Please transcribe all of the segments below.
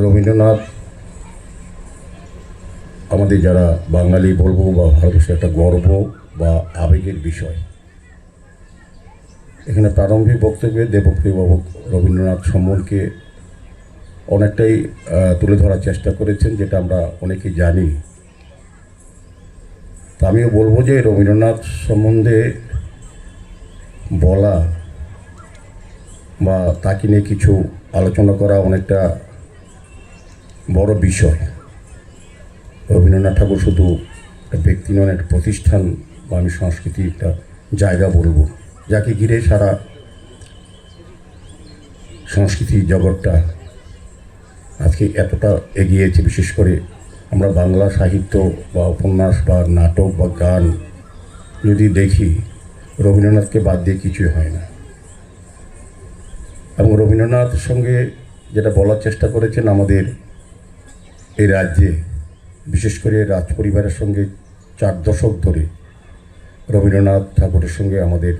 রবীন্দ্রনাথ, আমাদের যারা বাঙালি বলব বা ভারতবর্ষের একটা গর্ব বা আবেগের বিষয়। এখানে প্রারম্ভিক বক্তব্যে দেবপ্রিয় রবীন্দ্রনাথ সম্বন্ধকে অনেকটাই তুলে ধরার চেষ্টা করেছেন, যেটা আমরা অনেকেই জানি। তা আমিও বলব যে রবীন্দ্রনাথ সম্বন্ধে বলা বা তাকে নিয়ে কিছু আলোচনা করা অনেকটা বড় বিষয়। রবীন্দ্রনাথ ঠাকুর শুধু একটা ব্যক্তি নন, একটা প্রতিষ্ঠান বা আমি সংস্কৃতির একটা জায়গা বলব, যাকে ঘিরে সারা সংস্কৃতি জগৎটা আজকে এতটা এগিয়েছে। বিশেষ করে আমরা বাংলা সাহিত্য বা উপন্যাস বা নাটক বা গান যদি দেখি, রবীন্দ্রনাথকে বাদ দিয়ে কিছুই হয় না। এবং রবীন্দ্রনাথের সঙ্গে যেটা বলার চেষ্টা করেছেন আমাদের এই রাজ্যে, বিশেষ করে রাজ পরিবারের সঙ্গে চার দশক ধরে রবীন্দ্রনাথ ঠাকুরের সঙ্গে আমাদের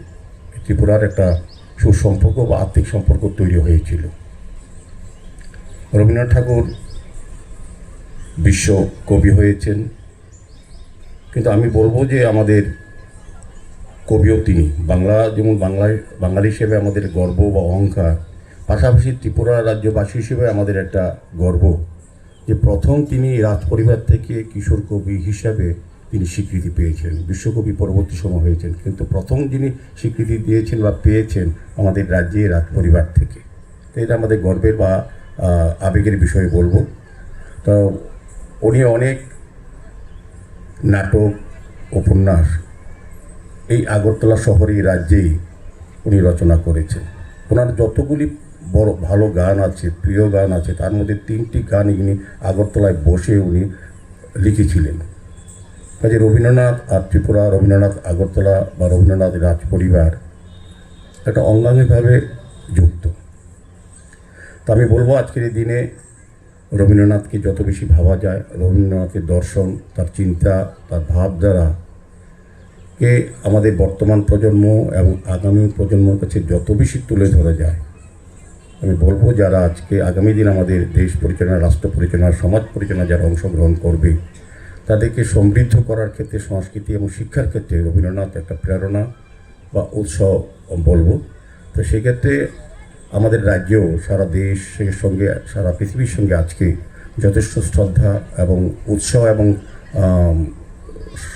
ত্রিপুরার একটা সুসম্পর্ক বা আর্থিক সম্পর্ক তৈরি হয়েছিল। রবীন্দ্রনাথ ঠাকুর বিশ্ব কবি হয়েছেন, কিন্তু আমি বলব যে আমাদের কবিও তিনি। বাংলা, যেমন বাংলায়, বাঙালি হিসেবে আমাদের গর্ব বা অহংকার, পাশাপাশি ত্রিপুরা রাজ্যবাসী হিসেবে আমাদের একটা গর্ব। যে প্রথম তিনি রাজ পরিবার থেকে কিশোর কবি হিসাবে তিনি স্বীকৃতি পেয়েছেন, বিশ্বকবি পরবর্তী সময় হয়েছেন। কিন্তু প্রথম যিনি স্বীকৃতি দিয়েছেন বা পেয়েছেন আমাদের রাজ্যে রাজ পরিবার থেকে। তো এটা আমাদের গর্বের বা আবেগের বিষয়ে বলব। তো উনি অনেক নাটক, উপন্যাস এই আগরতলা শহরে রাজ্যেই উনি রচনা করেছেন। ওনার যতগুলি বড় ভালো গান আছে, প্রিয় গান আছে, তার মধ্যে তিনটি গান ইনি আগরতলায় বসে উনি লিখেছিলেন। কাজে রবীন্দ্রনাথ আর ত্রিপুরা, রবীন্দ্রনাথ আগরতলা বা রবীন্দ্রনাথ রাজ পরিবার একটা অঙ্গাঙ্গিভাবে যুক্ত। তা আমি বলব আজকের এই দিনে রবীন্দ্রনাথকে যত বেশি ভাবা যায়, রবীন্দ্রনাথের দর্শন, তার চিন্তা, তার ভাবধারা কে আমাদের বর্তমান প্রজন্ম এবং আগামী প্রজন্মের কাছে যত বেশি তুলে ধরা যায় আমি বলব যারা আজকে আগামী দিন আমাদের দেশ পরিচালনা, রাষ্ট্র পরিচালনা, সমাজ পরিচালনা যারা অংশগ্রহণ করবে, তাদেরকে সমৃদ্ধ করার ক্ষেত্রে, সংস্কৃতি এবং শিক্ষার ক্ষেত্রে রবীন্দ্রনাথ একটা প্রেরণা বা উৎসাহ বলব। তো সেক্ষেত্রে আমাদের রাজ্যেও সারা দেশের সঙ্গে, সারা পৃথিবীর সঙ্গে আজকে যথেষ্ট শ্রদ্ধা এবং উৎসাহ এবং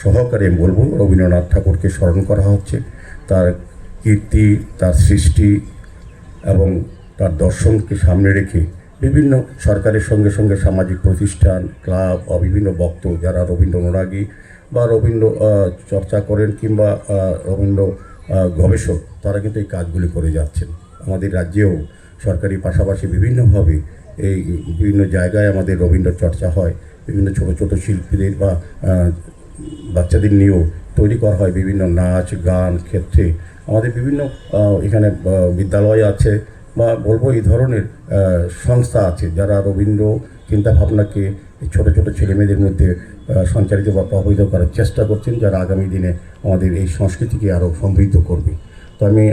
সহকারে বলব, রবীন্দ্রনাথ ঠাকুরকে স্মরণ করা হচ্ছে। তার কীর্তি, তার সৃষ্টি এবং তার দর্শনকে সামনে রেখে বিভিন্ন সরকারের সঙ্গে সঙ্গে সামাজিক প্রতিষ্ঠান, ক্লাব বিভিন্ন বক্ত যারা রবীন্দ্র অনুরাগী বা রবীন্দ্র চর্চা করেন কিংবা রবীন্দ্র গবেষক, তারা কিন্তু এই কাজগুলি করে যাচ্ছেন। আমাদের রাজ্যেও সরকারি পাশাপাশি বিভিন্নভাবে এই বিভিন্ন জায়গায় আমাদের রবীন্দ্র চর্চা হয়। বিভিন্ন ছোট ছোট শিল্পীদের বা বাচ্চাদের নিয়েও তৈরি করা হয়। বিভিন্ন নাচ, গান, ক্ষেত্রে আমাদের বিভিন্ন এখানে বিদ্যালয় আছে। বা বলব এই ধরনের সংস্থা আছে যারা রবীন্দ্র চিন্তাভাবনাকে এই ছোট ছোট ছেলেমেয়েদের মধ্যে সঞ্চারিত বা প্রভাবিত করার চেষ্টা করছেন, যারা আগামী দিনে আমাদের এই সংস্কৃতিকে আরও সমৃদ্ধ করবে। তো আমি